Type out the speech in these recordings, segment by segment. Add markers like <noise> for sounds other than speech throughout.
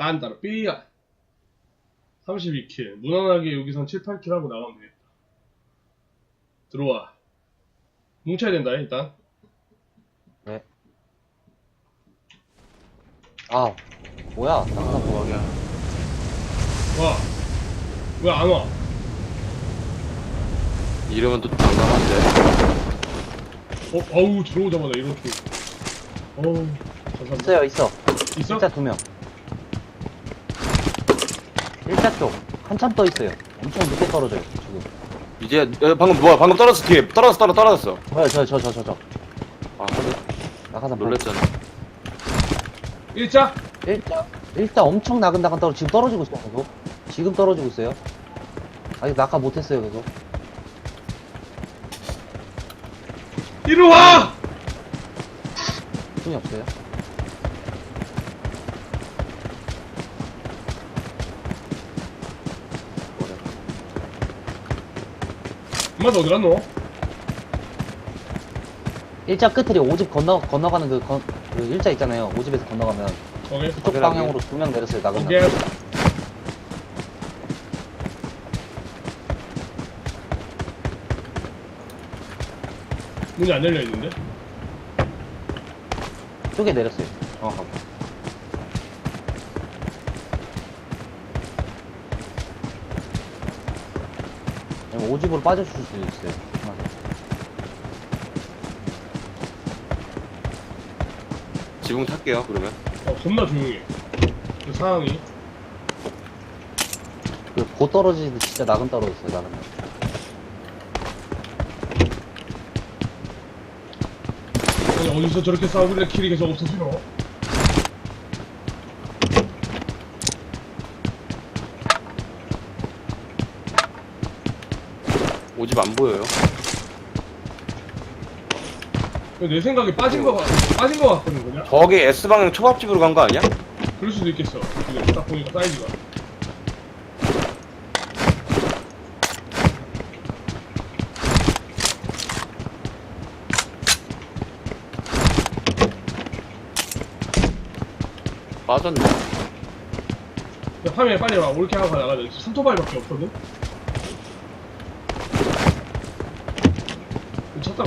깐다로 삐야. 32킬. 무난하게 여기선 7, 8킬 하고 나가면 되겠다. 들어와. 뭉쳐야 된다 일단. 아 뭐야? 나가나 뭐야 와. 왜 안 와? 이러면 또 난감한데. 어, 어우 들어오자마자 이렇게. 어우 감사합니다. 있어요 있어. 있어? 일자 두명 일자 쪽 한참 떠 있어요. 엄청 늦게 떨어져요 지금. 이제 야, 방금 뭐야? 방금 떨어졌어 뒤에. 떨어졌어 떨어 떨어졌어. 저요 저저 저 저 저 아 나가서 놀랬잖아. 일자? 일자? 일자 엄청 나근나근 떨어 지금 떨어지고 있어요 계속. 지금 떨어지고 있어요. 아직 낙하 못했어요 계속. 이리 와! 힘이 없어요 엄마도 어디 갔노? 일자 끝들이 오집 건너 건너가는 그, 건, 그 일자 있잖아요 오집에서 건너가면 오케이 그쪽 확인하게. 방향으로 두 명 내렸어요 나근나근 오케이 문이 안 열려 있는데? 쪽에 내렸어요 정확하게 아니면 오집으로 빠져줄 수도 있어요 맞아. 지붕 탈게요 그러면. 어 겁나 조용해 그 상황이 그보 떨어지는데 진짜 나근 떨어졌어요 나근 아니 어디서 저렇게 싸우길래 킬이 계속 없어지노? 집 안 보여요. 내 생각에 빠진 거 같, 빠진 거 같거든 그냥? 저기 S 방향 초밥집으로 간 거 아니야? 그럴 수도 있겠어 지금 딱 보니까 사이즈가 빠졌네. 야, 화면에 빨리 와 올케 하고 나가자 손토바이밖에 없거든?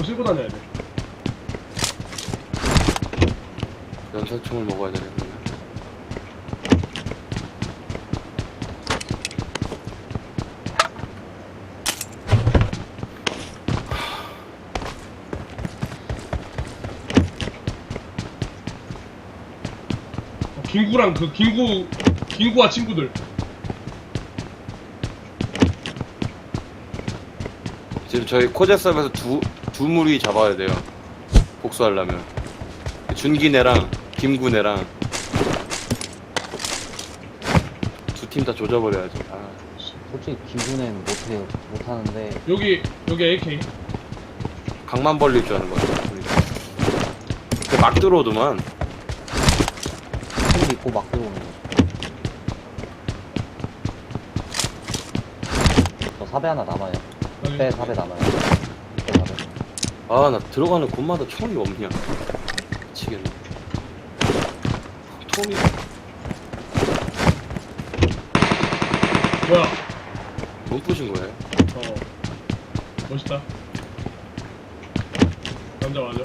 싣고 다녀야 돼 연설총을 먹어야. 어, 김구랑 그 김구 김구와 친구들 지금 저희 코제섭에서 두, 두 무리 잡아야 돼요. 복수하려면. 준기네랑 김구네랑 두 팀 다 조져버려야지. 아, 솔직히 기분엔 못해요 못하는데 여기 여기 AK 각만 벌릴 줄 아는 거야. 근데 막 들어오더만. 손 믿고 막 들어오는 거저 사배 하나 남아요 여기 배 사배 남아요 아, 나 들어가는 곳마다 총이 없냐. 미치겠네. 총이 뭐야 못 부신 거예요? 어 멋있다 남자 맞아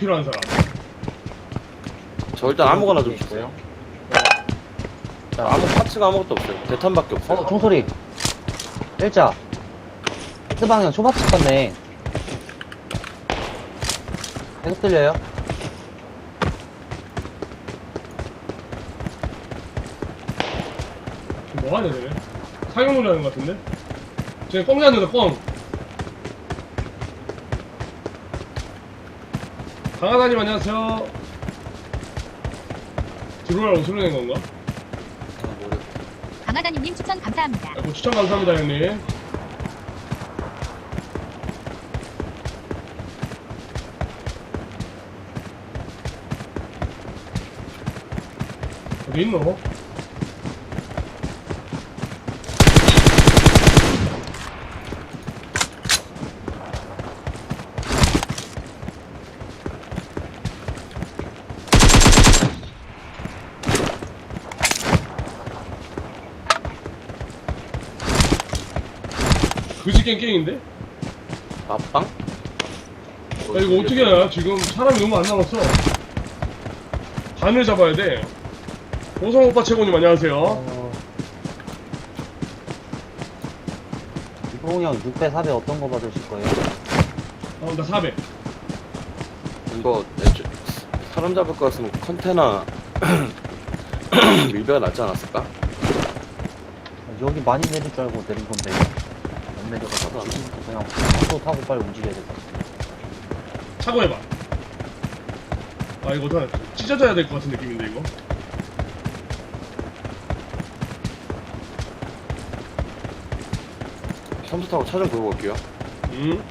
필요한 사람 저 일단 아무거나 좀 주세요. 자, 아무 파츠가 아무것도 없어요. 대탄밖에 없어요. 어, 총소리. 일자. X방향 초밥집 건네. 계속 들려요? 뭐 하냐 쟤네 사격 놀라는 것 같은데 쟤뻥 잡는다 뻥 강하다님 안녕하세요 들어오라고 소리 낸 건가? 강하다님님 추천 감사합니다. 아이고 추천 감사합니다 형님 어디 있노? 그지 깽깽인데? 맛빵? 야, 이거 어떻게 해야? 지금 사람이 너무 안 남았어. 반을 잡아야 돼. 오성 오빠 최고님 안녕하세요. 어... 이봉 형 6배 4배 어떤 거 받으실 거예요? 어, 나 400. 이거 애초- 사람 잡을 거 같으면 컨테나 <clears throat> 밀배가 낫지 않았을까? 여기 많이 내릴 줄 알고 내린 건데 안 내려가서 지금부터 그냥 또 타고 빨리 움직여야 될 것 같아 차고 해봐. 아, 이거 어떡하나. 찢어져야 될 것 같은 느낌인데, 이거. 선수 타고 차좀 끌고 올게요. 음.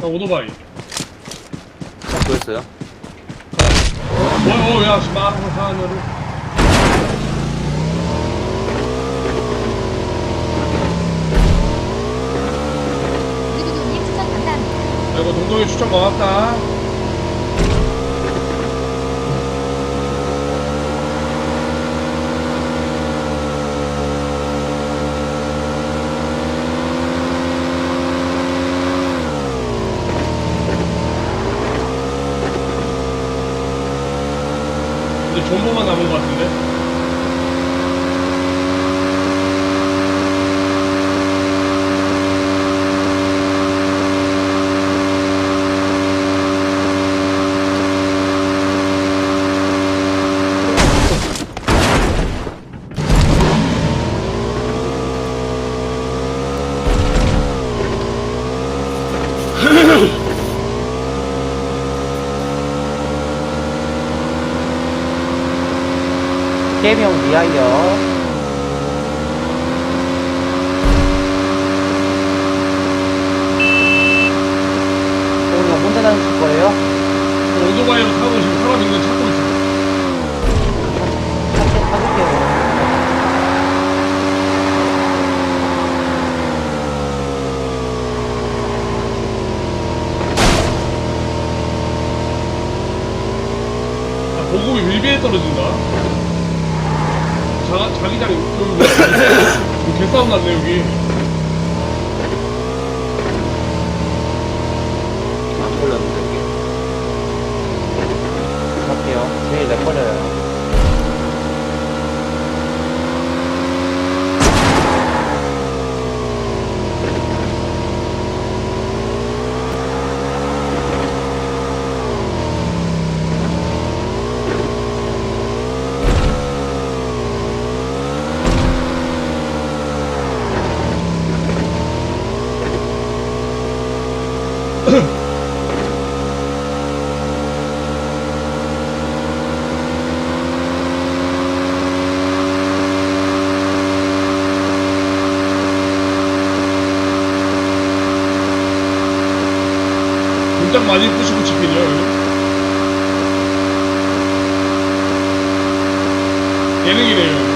아, 오토바이. 차 구했어요? 어, 어, 야, 씨, 마, 하늘로. 누구누님 추천 감사합니다. 아이고, 동동이 추천 고맙다. 존버만 남은 것 같은데? 게임형 리하이어 이봉 형 혼자 다니실 거예요? 오토바이로 타고 지금 사람 있는 데 찾고 있어. 찾게 찾을게요 아, 보급이 밀배에 떨어진다. 자, 자기장, 뭐, 여기 개싸움 났네, 여기. 안 걸렸는데, 여기. 갈게요 제일 렉 걸려요 문짝 많이 부시고 치킨이요. 예능이네요, 여기.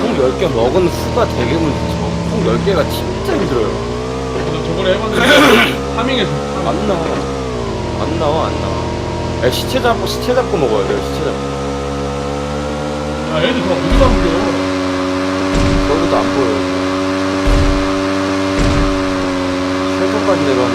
콩 10개 먹은 후가 되게 문제죠. 콩 10개가 진짜 힘들어요. 저 저번에 해봤는데, <coughs> 파밍에서. 안 나와. 안 나와, 안 나와. 야, 시체 잡고, 시체 잡고 먹어야 돼요, 시체 잡고. 야, 애들 다 어디 가는겨? 거기도 안 보여요. 쉘터까지 내려왔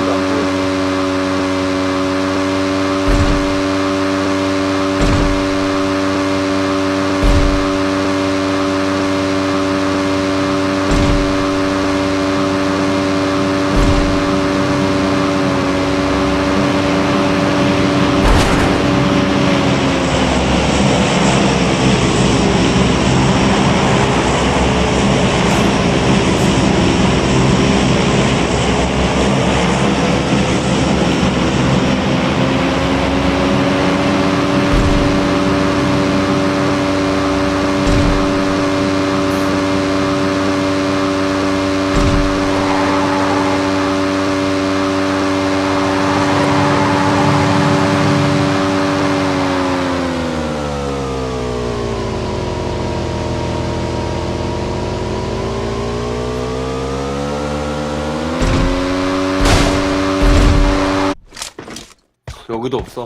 여기도 없어.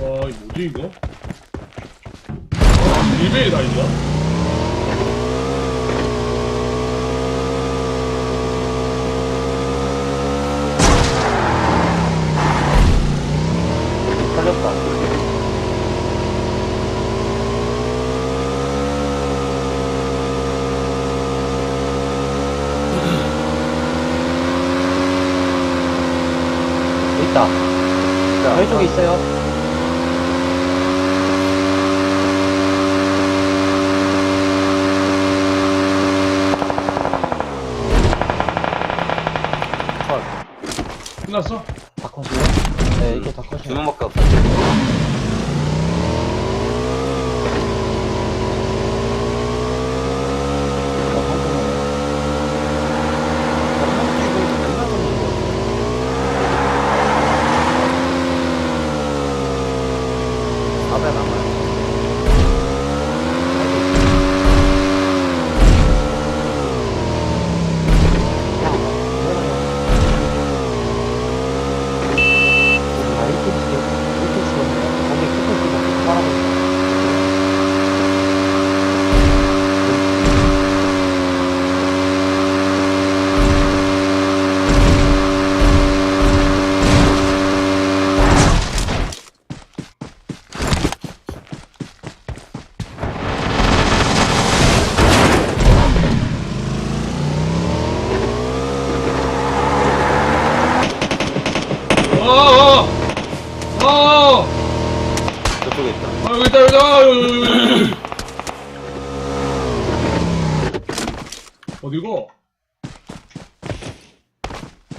와, 이거 이거? 아, 일베에 다 있나? 살렸다. 여기 있다. 저희 쪽에 있어요. 끝났어? 다 컷이요? 네, 이거 다 두 컷이요. 명밖에 없어. 사배 남아요. 아, 이렇게 치게, 이렇게 치거든요. 거기 끝에 치고 끝에 빨아보고 아, 아! 아! 저쪽에 있다. 아, 여기 있다, 여기 있다! 아, 여기, 여기, 여기, 여기. 어디고?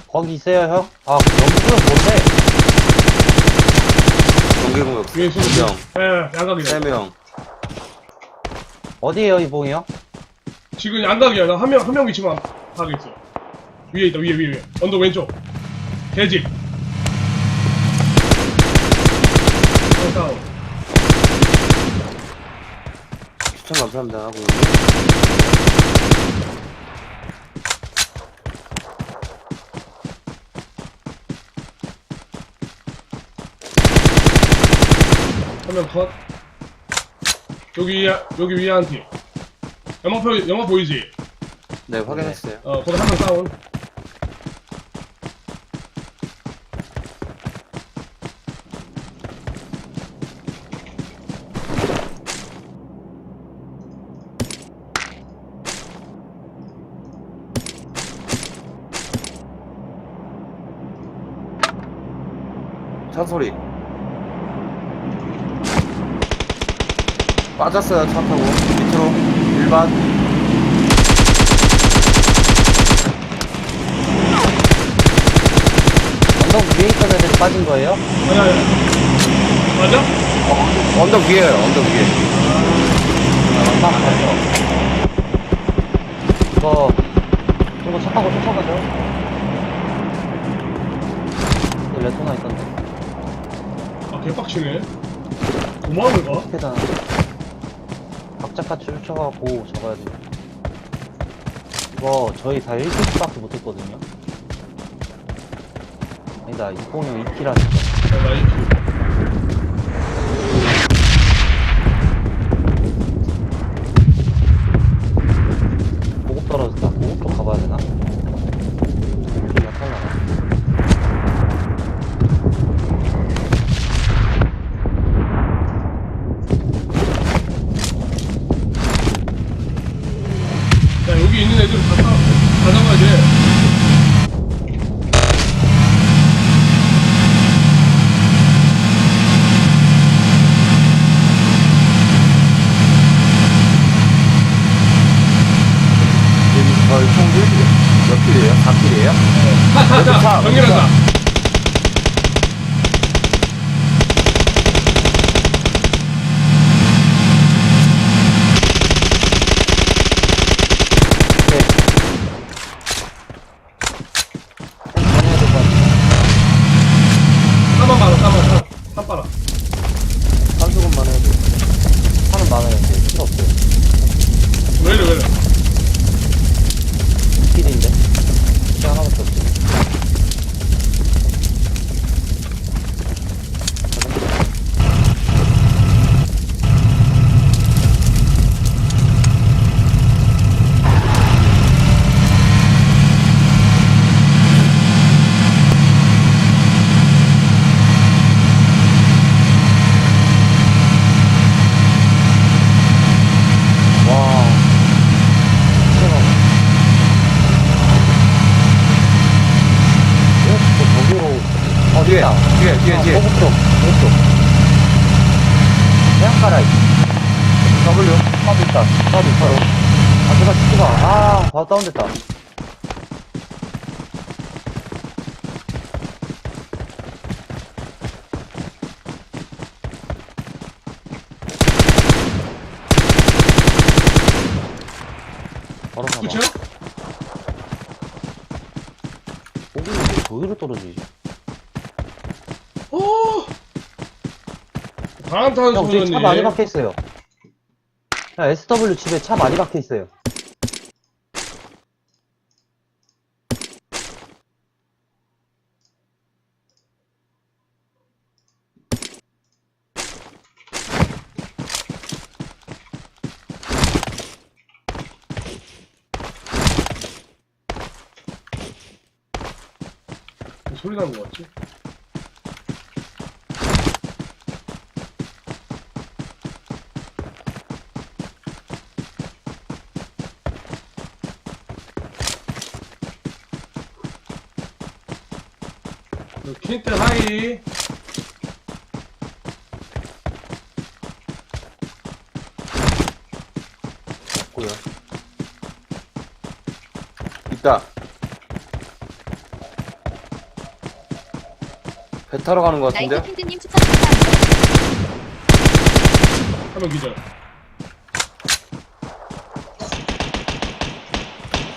거기 있어요, 형? 아, 영수는 뭔데? 경기공격 위에 있어. 두 명, 예, 양각이야. 세 명. 어디에요, 이봉이 형? 지금 양각이야. 나 한 명, 한 명 위치만 하겠어. 위에 있다, 위에, 위에, 위에. 언덕 왼쪽. 개집. 어, 다운. 추천 감사합니다. 하고. 한명 컷. 여기, 위에- 여기 위에 한 팀. 연막표, 연막 보이지? 네, 확인했어요. 어, 거기 한명 다운. 차 소리. 빠졌어요, 차 타고. 밑으로. 일반. 언덕 위에 있던 애들이 빠진 거예요? 아니, 아니. 맞아? 어, 언덕 위에요, 언덕 위에. 아, 맞죠. 이거, 이거 차 타고 쫓아가죠? 레토나 있던데. 아, 개빡치네. 도망을 가? 계단. 각자같이 쫓아가고 잡아야 돼. 이거 저희 다 1킬밖에 못했거든요. 아니다, 2공용 2킬 하니까. 어, 나 이키. 가봐. 그쵸? 보급이 왜 저기로 떨어지지? 오! 타는 형, 저기 차 많이. 박혀 있어요. 야, SW 집에 차 많이 박혀 있어요. 것 같지? 킨트 하이. 있다 배 타러 가는 것 나이트 같은데 핑크님 추천 감사합니다. 한명 기절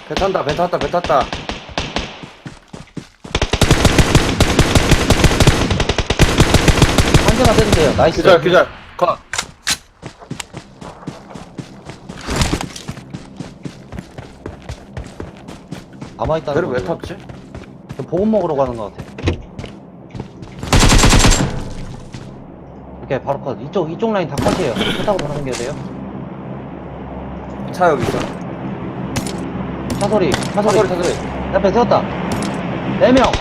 배 탄다 배 탔다 배 탔다 한 대만 때리면 돼요. 나이스. 기절 기절 컷 가만있다는 배를 왜 거죠. 탔지? 저 보급 먹으러 가는 것 같아. 오케이, 바로 컷. 이쪽, 이쪽 라인 다 컷이에요. 차 타고 돌아다녀야 돼요. 차 여기 있어 차 소리, 차차 소리. 소리 차 소리 옆에 세웠다. 네 명.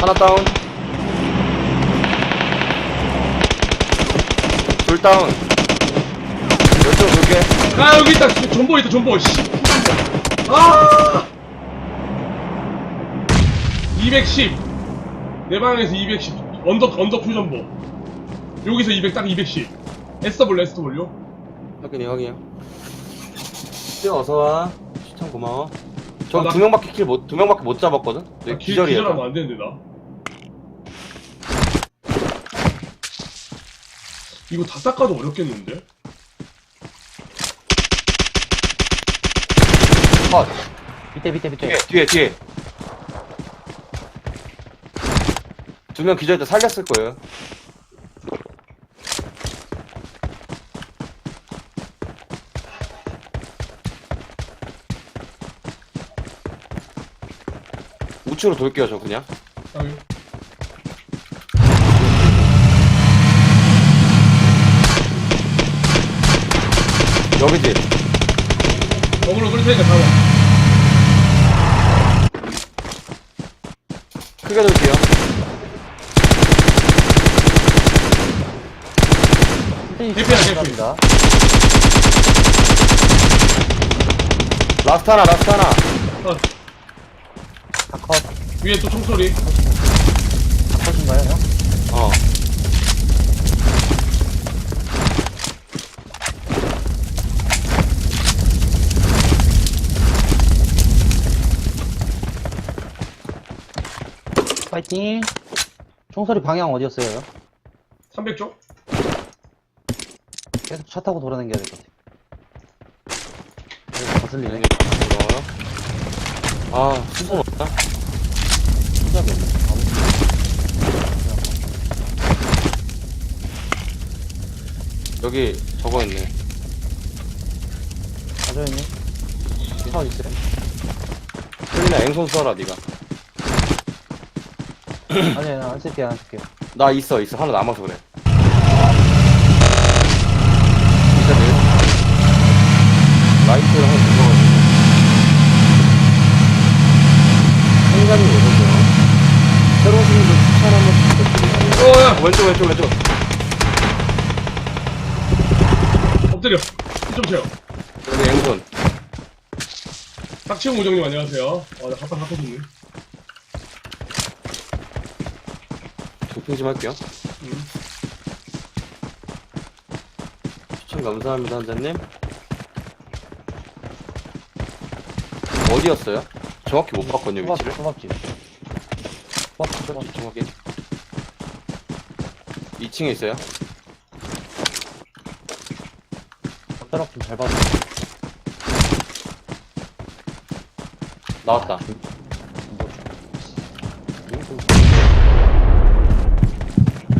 하나 다운 둘 다운 왼쪽 둘게 아 여기 있다 존버 있다 존버 씨. 아 210 내 방에서 210 언더 언더 풀 존버 여기서 200 딱 210 SW SW 확인해 확인해. 뛰어 어서와. 시청 고마워. 저 아, 나- 두 명밖에 킬 못 두 명밖에 못 잡았거든? 내 아, 기, 기절이야 기절하면 안 되는데 나. 이거 다 닦아도 어렵겠는데? 컷. 밑에, 밑에, 밑에. 뒤에 뒤에 뒤에 두 명 기절때 살렸을 거예요. 우측으로 돌게요 저 그냥. 아, 여기. 여기지 어그로 끌 테니까 잡아. 크게 돌게요 개피야, 개피. 감사합니다. 라스트 하나 라스트 하나 어, 다 컷. 위에 또 총소리 다 컷인가요, 형? 어 파이팅. 총소리 방향 어디였어요, 형? 300쪽? 계속 차 타고 돌아다녀야 될 것 같아. 여기 거슬리네. 고마워요 아 수선 없다 없네. 여기 저거 있네 가져 있네. 차 있어요? 틀리나 앵손 써라 니가 아니야, 안 쓸게요, 안 쓸게요. 나 있어 있어 하나 남아서 그래 진짜 내 라이트를 하나 들어가지고 생각이 왜 그러죠? 새로운 분들 추천 한번 부탁드립니다 어야 어, 왼쪽 왼쪽 왼쪽 엎드려 힘좀 채워 여기 앵손 닥치용 우정님 안녕하세요 아 나 갑박 갖고 좋네 브리핑 좀 할게요. 음. 추천 감사합니다, 한자님. 어디였어요? 정확히 못 봤거든요, 위치를. 초밥집, 초밥집. 초밥집 정확히. 2층에 있어요. 젓가락 좀잘 봐줘. 나왔다.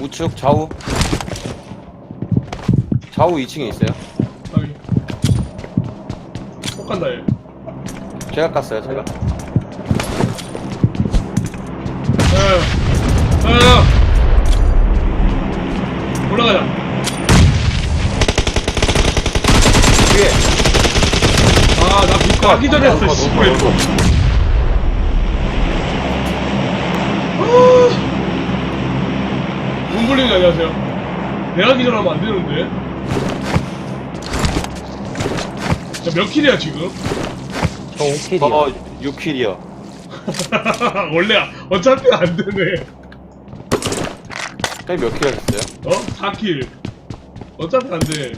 우측 좌우. 좌우 2층에 있어요. 여기. 꼭 간다, 얘. 제가 깠어요, 제가. 야, 야, 야. 올라가자. 뒤에. 아, 나빛 가기 전에 했어, 씨. 문불님 안녕하세요. 대하기 전에 하면 안 되는데. 자, 몇 킬이야, 지금? 저 5킬이요. 어, 6킬이요. 원래 어차피 안 되네. 몇킬 하셨어요? 어? 4킬. 어차피 안 돼.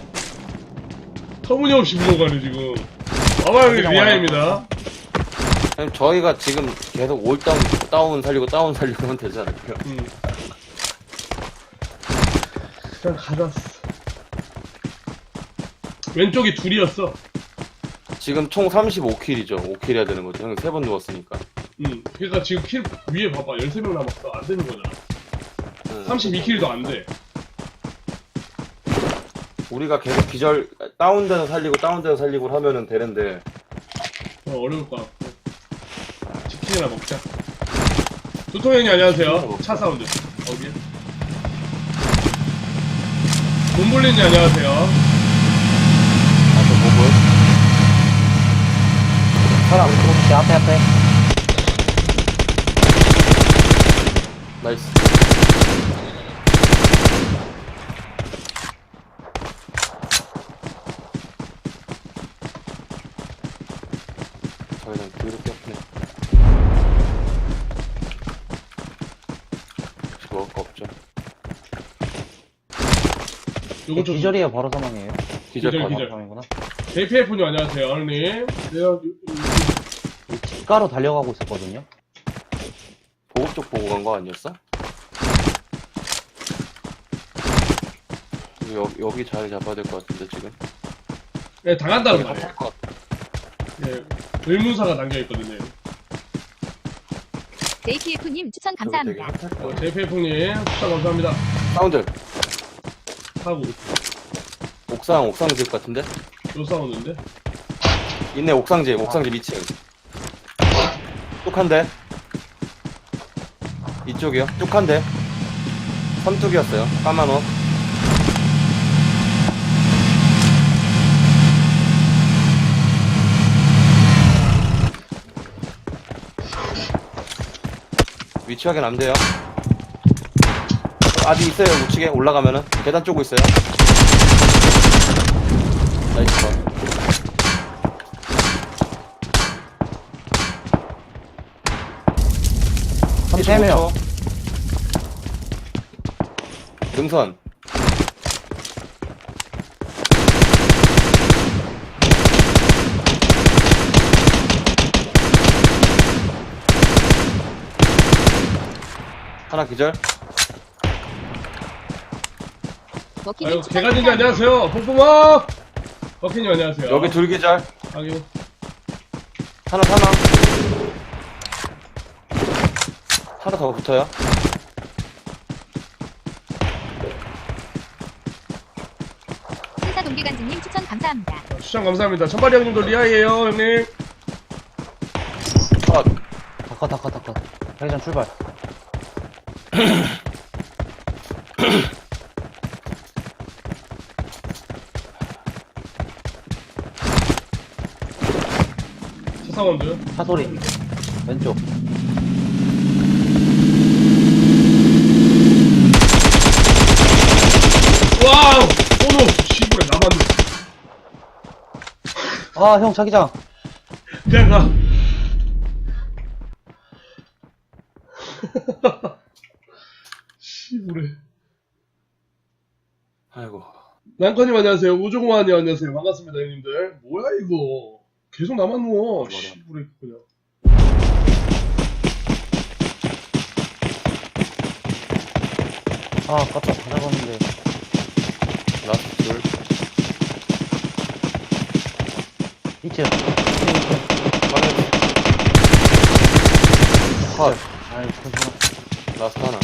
터무니없이 물어가네, 지금. 아마 형님 리아입니다. 형님 저희가 지금 계속 올 다운, 다운 살리고 다운 살리고 하면 되지 않을까요? 음. 그냥 가졌어. 왼쪽이 둘이었어. 지금 총 35킬이죠. 5킬 해야 되는 거죠. 형님 3번 누웠으니까. 음. 그러니까 지금 킬 위에 봐봐. 13명 남았어. 안 되는 거잖아. 응. 32킬도 안 돼. 우리가 계속 기절, 다운돼서 살리고 다운돼서 살리고 하면은 되는데. 어, 어려울 것 같고. 치킨이나 먹자. 두통 형님 안녕하세요. 차 사운드. 어디야? 돈볼린님 안녕하세요. 아저 보고. 사람, 초밥집 앞에, 앞에. 나이스. 저희는 그렇게 없네. 역시 먹을 거 없죠. 요거 좀. 기절이에요, 바로 사망이에요. 기절 기절, 거 기절. 사망이구나. JPF님 안녕하세요. 형님. 내가 이 집가로 달려가고 있었거든요. 보급 쪽 보고 간 거 아니었어? 여, 여기 자리 잡아야 될 것 같은데 지금 네, 당한다는 말이에요. 것 같아 예, 의문사가 담겨있거든요. JPF님 추천 감사합니다. 되게 핫할 것 어, 같아. JPF님, 추천 감사합니다. 사운드 하고, 옥상 옥상 집 같은데? 요 사우는데? 있네 옥상 집 옥상 집 2층. 뚝한대 이쪽이요? 뚝한대 삼뚝이었어요. 까만 옷. 위치 확인 안 돼요 아직 있어요 우측에 올라가면은 계단 쪼고 있어요 나이스 컷 세 명. 능선. 하나 기절. 먹기님 아유, 추천 개가진지 감사합니다. 안녕하세요. 폭풍아! 버키님 안녕하세요. 여기 둘 기절. 확인. 하나 하나. 하나 더 붙어요. 신사 동기간지님 추천 감사합니다. 추천 감사합니다. 천발이 형님도 리아이에요, 형님. 컷. 닦아, 닦아, 닦아. 회전 출발. <clears throat> 사원드. 차 소리. 왼쪽. 와우! 오노! 시부에 남았네. 아, 형, 자기장. 그냥 가. 시부. 씨부레. 아이고. 난커님 안녕하세요. 우종환님 안녕하세요. 반갑습니다, 형님들. 뭐야, 이거. 계속 나만 누워. 뭐라. 씨부레, 그냥. 아, 깜짝 다 잡았는데. 라스트 둘. 이츠. 빠르게. 컷. 아이, 괜찮아. 라스트 하나.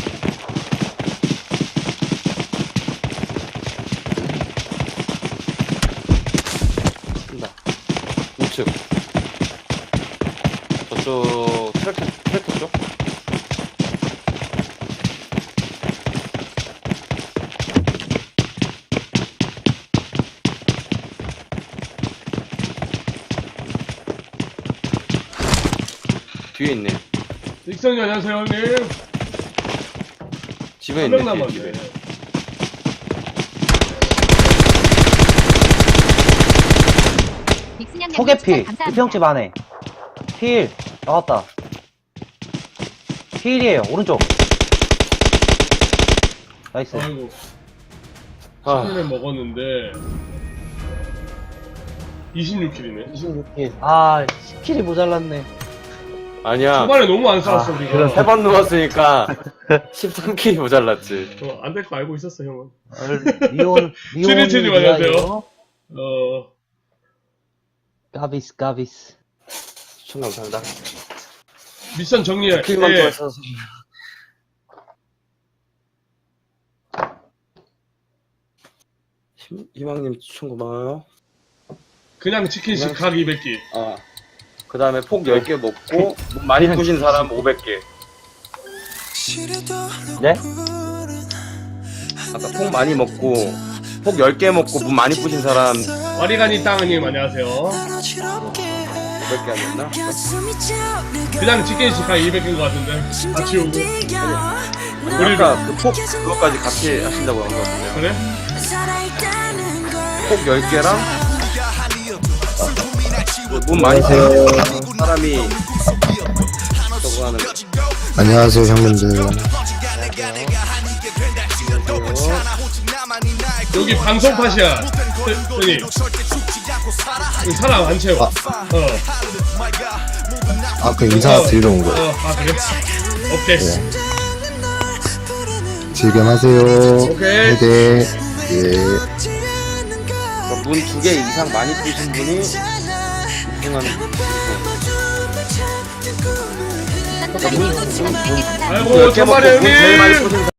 쏜다. 우측. 저쪽 트랙터, 트랙터 쪽? 뒤에 있네. 익성님 안녕하세요, 형님. 집에 한명 있네. 뒤에, 남았네. 집에. 믹스냥냥. 추천 감사합니다. 이평집 안에. 필. 나왔다. 필이에요. 오른쪽. 나이스. 아이고, 아, 킬을 먹었는데. 26킬이네. 26킬. 아, 10킬이 모자랐네. 아니야. 초반에 너무 안 싸웠어, 아, 우리가. 그런 세번 누웠으니까 <laughs> 13킬이 모자랐지. 어, 안될 거 알고 있었어, 형은. 리온, 리온. <laughs> 칠이칠님 안녕하세요. 어, 가비스, 가비스. 추천 감사합니다. 미션 정리해. 킬만 예. 더 있어서. 희- 희망님 추천 고마워요. 그냥 치킨씩 각 200개. 아. 그 다음에 폭 10개 먹고, 몸 많이 부신 사람 500개. 네? 아까 폭 많이 먹고, 폭 10개 먹고, 몸 많이 부신 사람 와리가니 땅님 안녕하세요. 500개 아니었나? 그냥 치킨씩 각 200개인 것 같은데. 다 치우고. 우리 아까 그폭 그거까지 같이 하신다고 한 것 같은데요. 그래? 폭 10개랑 몸 많이 부신 사람이 저거 하는 거. 안녕하세요 형님들 여기 방송 팟이야. 스- 형님. 여기 사람 안 채워. 어. 아 그 인사 드리러 온 거예요 어, 아, 그래? 오케이. 즐겸하세요 오케이. 네네 예. 문두 개 이상 많이 부신 분이 우승하는 선수님 추천 200개 감사합니다. 아이고, 문 10개 먹고 정말요, 문 제일 많이 형님.